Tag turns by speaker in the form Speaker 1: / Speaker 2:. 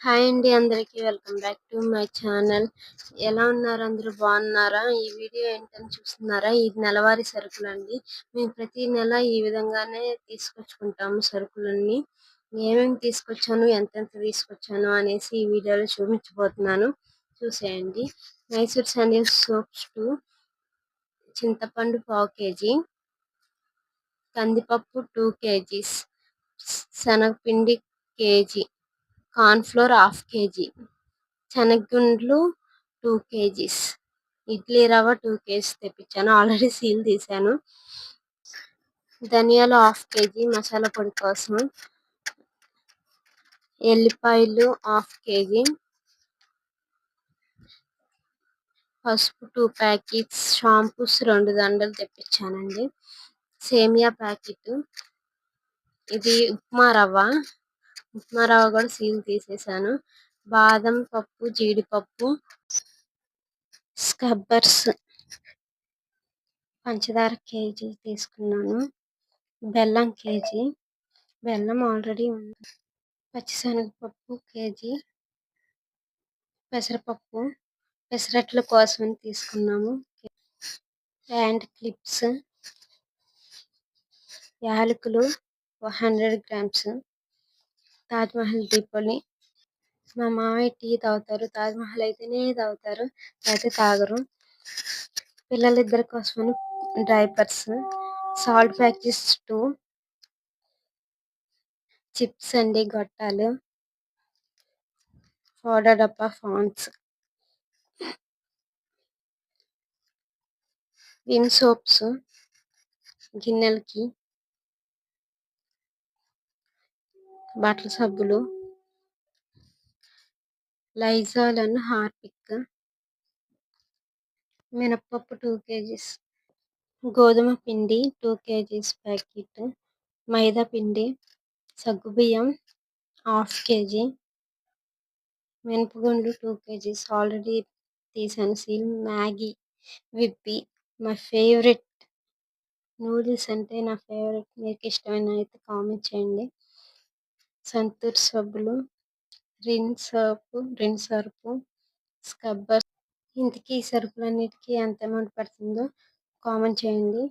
Speaker 1: Hi అండి అందరికి. Welcome back to my channel. ఎలా ఉన్నారు? అందరూ బాగున్నారా? ఈ వీడియో ఏంటని చూస్తున్నారా? ఇది నెలవారీ సరుకులు అండి. మేము ప్రతి నెల ఈ విధంగానే తీసుకొచ్చుకుంటాము సరుకులన్నీ. ఏమేమి తీసుకొచ్చాను? ఎంతెంత తీసుకొచ్చాను? అనేసి ఈ వీడియోలో చూపించబోతున్నాను. చూసేయండి. మైసూర్ శాండిల్ సోప్స్ టు చింతపండు పావు కేజీ కందిపప్పు టూ కేజీస్ శనగపిండి KG cornflour half KG. శనగగుండ్లు two KGs. Idli rava two KGs తెప్పించాను. ఆల్రెడీ సీల్ తీశాను ధనియాలు హాఫ్ కేజీ మసాలా పొడి కోసం. ఎల్లిపాయలు హాఫ్ కేజీ. పసుపు టూ ప్యాకెట్స్. షాంపూస్ రెండు దండలు తెప్పించానండి. సేమియా ప్యాకెట్. ఇది ఉప్మా రవ్వ. ఉప్మా రవ్వ కూడా సీల్ తీసేసాను బాదం పప్పు జీడిపప్పు స్కబ్బర్స్ పంచదార కేజీ తీసుకున్నాను. బెల్లం కేజీ. బెల్లం ఆల్రెడీ ఉంది. పచ్చిశనగపప్పు కేజీ. పెసరపప్పు. పెసరట్ల కోసం తీసుకున్నాము. Pant clips. యాలకులు hundred grams. Taj Mahal tea మా మామయ్య టీ తాగుతారు. తాజ్ మహల్ అయితేనే తాగుతారు. అయితే తాగరు. పిల్లలిద్దరి కోసం diapers salt packets two chips అండి గొట్టాలు పౌడర్ డబ్బా ఫాన్స్ విమ్ సోప్స్ గిన్నెలకి బట్టల సబ్బులు లైజాల్ అండ్ హార్పిక్ మినప్పప్పు టూ కేజీస్ గోధుమ పిండి టూ కేజీస్ ప్యాకెట్ మైదా పిండి సగ్గుబియ్యం హాఫ్ కేజీ మినపగుండు టూ కేజీస్ ఆల్రెడీ తీసాను సీల్ మ్యాగీ విప్పి మై ఫేవరెట్ నూడిల్స్ అంటే నా ఫేవరెట్ మీకు ఇష్టమైన అయితే కామెంట్ చేయండి. సంతూర్ సబ్బులు Rin soap Rin Surf scrubber ఇంతకీ ఈ సరుకులన్నిటికీ ఎంత అమౌంట్ పడుతుందో కామెంట్ చేయండి.